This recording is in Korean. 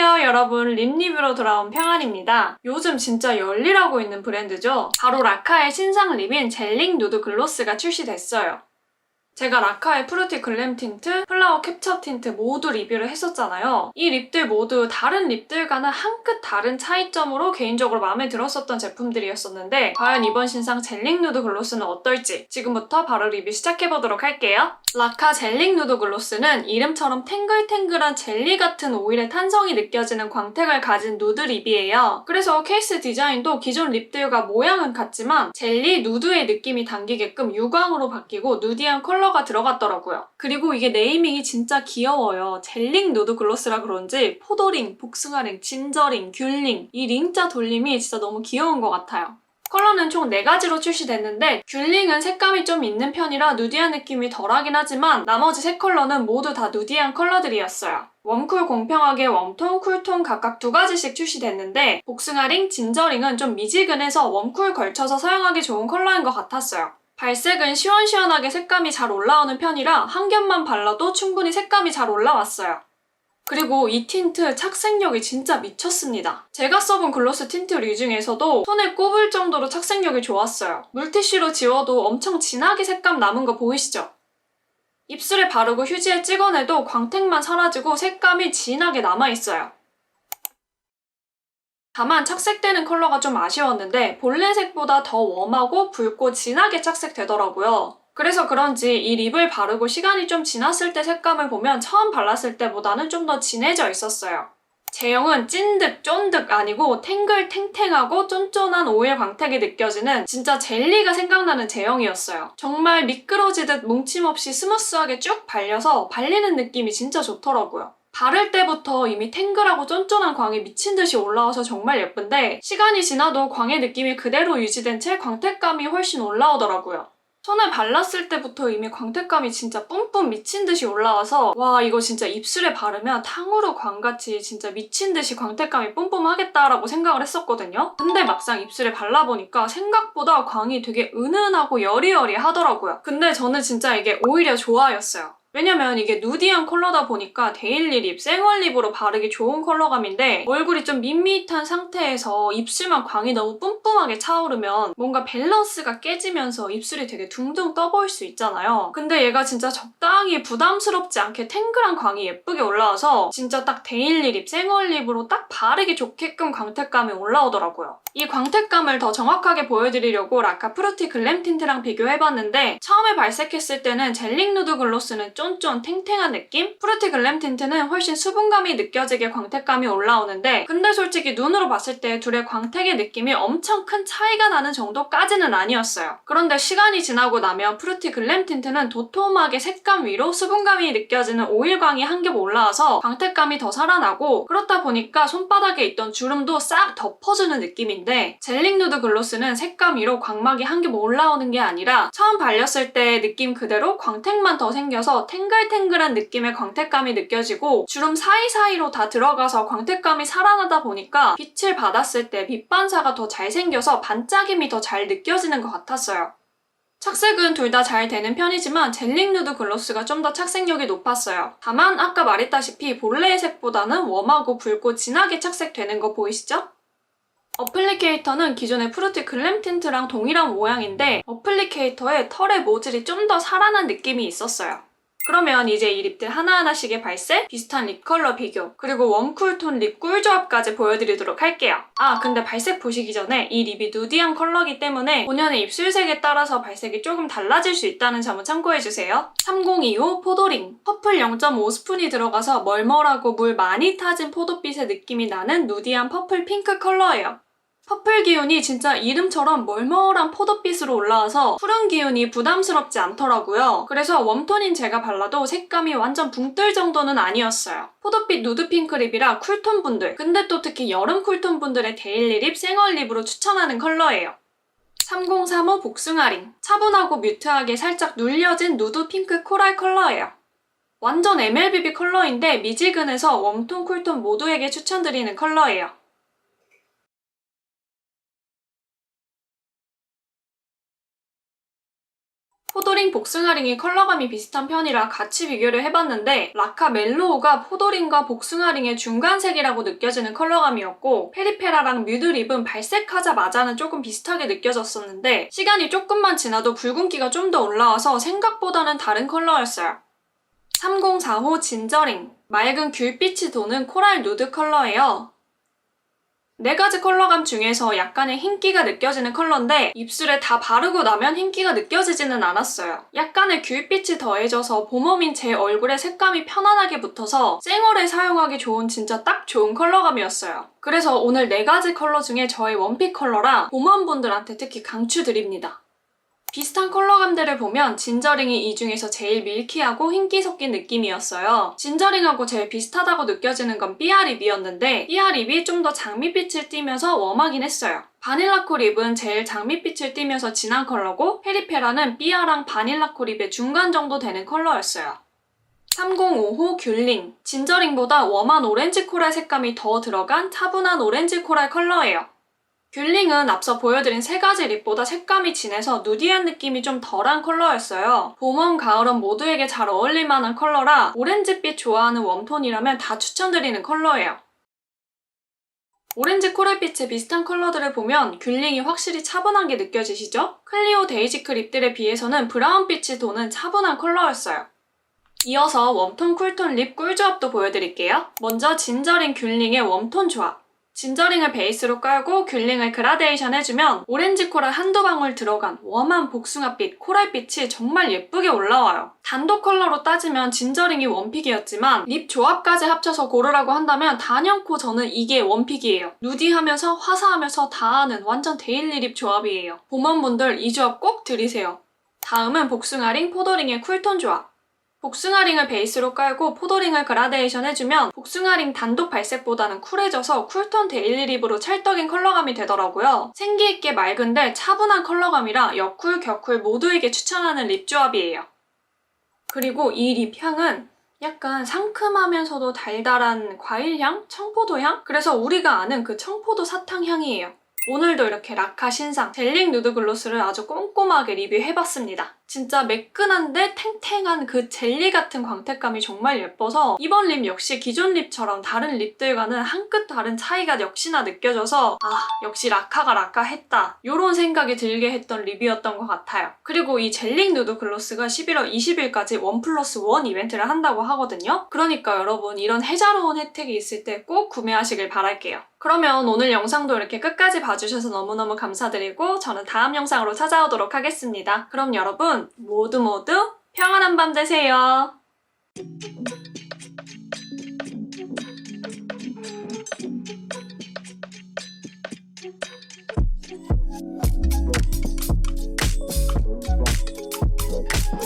안녕하세요 여러분 립 리뷰로 돌아온 평안입니다. 요즘 진짜 열일하고 있는 브랜드죠. 바로 라카의 신상 립인 젤링 누드 글로스가 출시됐어요. 제가 라카의 프루티 글램 틴트, 플라워 캡처 틴트 모두 리뷰를 했었잖아요. 이 립들 모두 다른 립들과는 한 끗 다른 차이점으로 개인적으로 마음에 들었었던 제품들이었었는데 과연 이번 신상 젤링 누드 글로스는 어떨지 지금부터 바로 리뷰 시작해보도록 할게요. 라카 젤링 누드 글로스는 이름처럼 탱글탱글한 젤리 같은 오일의 탄성이 느껴지는 광택을 가진 누드 립이에요. 그래서 케이스 디자인도 기존 립들과 모양은 같지만 젤리 누드의 느낌이 담기게끔 유광으로 바뀌고 누디한 컬러 가 들어갔더라고요. 그리고 이게 네이밍이 진짜 귀여워요. 젤링 누드 글로스라 그런지 포도링, 복숭아링, 진저링, 귤링 이 링자 돌림이 진짜 너무 귀여운 것 같아요. 컬러는 총 4가지로 출시됐는데 귤링은 색감이 좀 있는 편이라 누디한 느낌이 덜하긴 하지만 나머지 세 컬러는 모두 다 누디한 컬러들이었어요. 웜쿨 공평하게 웜톤, 쿨톤 각각 두 가지씩 출시됐는데 복숭아링, 진저링은 좀 미지근해서 웜쿨 걸쳐서 사용하기 좋은 컬러인 것 같았어요. 발색은 시원시원하게 색감이 잘 올라오는 편이라 한 겹만 발라도 충분히 색감이 잘 올라왔어요. 그리고 이 틴트 착색력이 진짜 미쳤습니다. 제가 써본 글로스 틴트 류 중에서도 손에 꼽을 정도로 착색력이 좋았어요. 물티슈로 지워도 엄청 진하게 색감 남은 거 보이시죠? 입술에 바르고 휴지에 찍어내도 광택만 사라지고 색감이 진하게 남아있어요. 다만 착색되는 컬러가 좀 아쉬웠는데 본래 색보다 더 웜하고 붉고 진하게 착색되더라고요. 그래서 그런지 이 립을 바르고 시간이 좀 지났을 때 색감을 보면 처음 발랐을 때보다는 좀 더 진해져 있었어요. 제형은 찐득 쫀득 아니고 탱글탱탱하고 쫀쫀한 오일 광택이 느껴지는 진짜 젤리가 생각나는 제형이었어요. 정말 미끄러지듯 뭉침 없이 스무스하게 쭉 발려서 발리는 느낌이 진짜 좋더라고요. 바를 때부터 이미 탱글하고 쫀쫀한 광이 미친 듯이 올라와서 정말 예쁜데 시간이 지나도 광의 느낌이 그대로 유지된 채 광택감이 훨씬 올라오더라고요. 손에 발랐을 때부터 이미 광택감이 진짜 뿜뿜 미친 듯이 올라와서 와 이거 진짜 입술에 바르면 탕후루 광같이 진짜 미친 듯이 광택감이 뿜뿜하겠다라고 생각을 했었거든요. 근데 막상 입술에 발라보니까 생각보다 광이 되게 은은하고 여리여리 하더라고요. 근데 저는 진짜 이게 오히려 좋아였어요. 왜냐면 이게 누디한 컬러다 보니까 데일리 립, 생얼 립으로 바르기 좋은 컬러감인데 얼굴이 좀 밋밋한 상태에서 입술만 광이 너무 뿜뿜하게 차오르면 뭔가 밸런스가 깨지면서 입술이 되게 둥둥 떠 보일 수 있잖아요. 근데 얘가 진짜 적당히 부담스럽지 않게 탱글한 광이 예쁘게 올라와서 진짜 딱 데일리 립, 생얼 립으로 딱 바르기 좋게끔 광택감이 올라오더라고요. 이 광택감을 더 정확하게 보여드리려고 라카 프루티 글램 틴트랑 비교해봤는데 처음에 발색했을 때는 젤링 누드 글로스는 쫀쫀 탱탱한 느낌? 프루티 글램 틴트는 훨씬 수분감이 느껴지게 광택감이 올라오는데 근데 솔직히 눈으로 봤을 때 둘의 광택의 느낌이 엄청 큰 차이가 나는 정도까지는 아니었어요. 그런데 시간이 지나고 나면 프루티 글램 틴트는 도톰하게 색감 위로 수분감이 느껴지는 오일광이 한 겹 올라와서 광택감이 더 살아나고 그렇다 보니까 손바닥에 있던 주름도 싹 덮어주는 느낌인데 젤링 누드 글로스는 색감 위로 광막이 한 겹 올라오는 게 아니라 처음 발렸을 때 느낌 그대로 광택만 더 생겨서 탱글탱글한 느낌의 광택감이 느껴지고 주름 사이사이로 다 들어가서 광택감이 살아나다 보니까 빛을 받았을 때 빛 반사가 더 잘 생겨서 반짝임이 더 잘 느껴지는 것 같았어요. 착색은 둘 다 잘 되는 편이지만 젤링 누드 글로스가 좀 더 착색력이 높았어요. 다만 아까 말했다시피 본래의 색보다는 웜하고 붉고 진하게 착색되는 거 보이시죠? 어플리케이터는 기존의 프루티 글램 틴트랑 동일한 모양인데 어플리케이터에 털의 모질이 좀 더 살아난 느낌이 있었어요. 그러면 이제 이 립들 하나하나씩의 발색, 비슷한 립 컬러 비교, 그리고 웜쿨톤 립 꿀 조합까지 보여드리도록 할게요. 아, 근데 발색 보시기 전에 이 립이 누디한 컬러기 때문에 본연의 입술색에 따라서 발색이 조금 달라질 수 있다는 점을 참고해주세요. 3025 포도링. 퍼플 0.5 스푼이 들어가서 멀멀하고 물 많이 타진 포도빛의 느낌이 나는 누디한 퍼플 핑크 컬러예요. 퍼플 기운이 진짜 이름처럼 멀멀한 포도빛으로 올라와서 푸른 기운이 부담스럽지 않더라고요. 그래서 웜톤인 제가 발라도 색감이 완전 붕뜰 정도는 아니었어요. 포도빛 누드 핑크 립이라 쿨톤 분들, 근데 또 특히 여름 쿨톤 분들의 데일리 립, 생얼 립으로 추천하는 컬러예요. 3035 복숭아링. 차분하고 뮤트하게 살짝 눌려진 누드 핑크 코랄 컬러예요. 완전 MLBB 컬러인데 미지근해서 웜톤, 쿨톤 모두에게 추천드리는 컬러예요. 포도링, 복숭아링이 컬러감이 비슷한 편이라 같이 비교를 해봤는데 라카 멜로우가 포도링과 복숭아링의 중간색이라고 느껴지는 컬러감이었고 페리페라랑 뮤드립은 발색하자마자는 조금 비슷하게 느껴졌었는데 시간이 조금만 지나도 붉은기가 좀 더 올라와서 생각보다는 다른 컬러였어요. 3045 진저링 맑은 귤빛이 도는 코랄 누드 컬러예요. 네 가지 컬러감 중에서 약간의 흰기가 느껴지는 컬러인데 입술에 다 바르고 나면 흰기가 느껴지지는 않았어요. 약간의 귤빛이 더해져서 봄웜인 제 얼굴에 색감이 편안하게 붙어서 생얼에 사용하기 좋은 진짜 딱 좋은 컬러감이었어요. 그래서 오늘 네 가지 컬러 중에 저의 원픽 컬러라 봄웜 분들한테 특히 강추드립니다. 비슷한 컬러감들을 보면 진저링이 이 중에서 제일 밀키하고 흰기 섞인 느낌이었어요. 진저링하고 제일 비슷하다고 느껴지는 건 삐아립이었는데 삐아립이 좀 더 장미빛을 띠면서 웜하긴 했어요. 바닐라코 립은 제일 장미빛을 띠면서 진한 컬러고 페리페라는 삐아랑 바닐라코 립의 중간 정도 되는 컬러였어요. 3055 귤링 진저링보다 웜한 오렌지 코랄 색감이 더 들어간 차분한 오렌지 코랄 컬러예요. 귤링은 앞서 보여드린 세 가지 립보다 색감이 진해서 누디한 느낌이 좀 덜한 컬러였어요. 봄웜, 가을웜 모두에게 잘 어울릴 만한 컬러라 오렌지빛 좋아하는 웜톤이라면 다 추천드리는 컬러예요. 오렌지 코랄빛의 비슷한 컬러들을 보면 귤링이 확실히 차분한 게 느껴지시죠? 클리오 데이지크 립들에 비해서는 브라운빛이 도는 차분한 컬러였어요. 이어서 웜톤 쿨톤 립 꿀조합도 보여드릴게요. 먼저 진저링 귤링의 웜톤 조합. 진저링을 베이스로 깔고 귤링을 그라데이션 해주면 오렌지 코랄 한두 방울 들어간 웜한 복숭아빛, 코랄빛이 정말 예쁘게 올라와요. 단독 컬러로 따지면 진저링이 원픽이었지만 립 조합까지 합쳐서 고르라고 한다면 단연코 저는 이게 원픽이에요. 누디하면서 화사하면서 다 아는 완전 데일리 립 조합이에요. 봄원분들 이 조합 꼭 들이세요. 다음은 복숭아링, 포도링의 쿨톤 조합. 복숭아링을 베이스로 깔고 포도링을 그라데이션 해주면 복숭아링 단독 발색보다는 쿨해져서 쿨톤 데일리 립으로 찰떡인 컬러감이 되더라고요. 생기있게 맑은데 차분한 컬러감이라 여쿨, 격쿨 모두에게 추천하는 립 조합이에요. 그리고 이 립 향은 약간 상큼하면서도 달달한 과일향? 청포도향? 그래서 우리가 아는 그 청포도 사탕 향이에요. 오늘도 이렇게 라카 신상 젤링 누드 글로스를 아주 꼼꼼하게 리뷰해봤습니다. 진짜 매끈한데 탱탱한 그 젤리 같은 광택감이 정말 예뻐서 이번 립 역시 기존 립처럼 다른 립들과는 한 끗 다른 차이가 역시나 느껴져서 아 역시 라카가 라카 했다 이런 생각이 들게 했던 립이었던 것 같아요. 그리고 이 젤링 누드 글로스가 11월 20일까지 원 플러스 원 이벤트를 한다고 하거든요. 그러니까 여러분 이런 해자로운 혜택이 있을 때 꼭 구매하시길 바랄게요. 그러면 오늘 영상도 이렇게 끝까지 봐주셔서 너무너무 감사드리고 저는 다음 영상으로 찾아오도록 하겠습니다. 그럼 여러분 모두 모두 평안한 밤 되세요.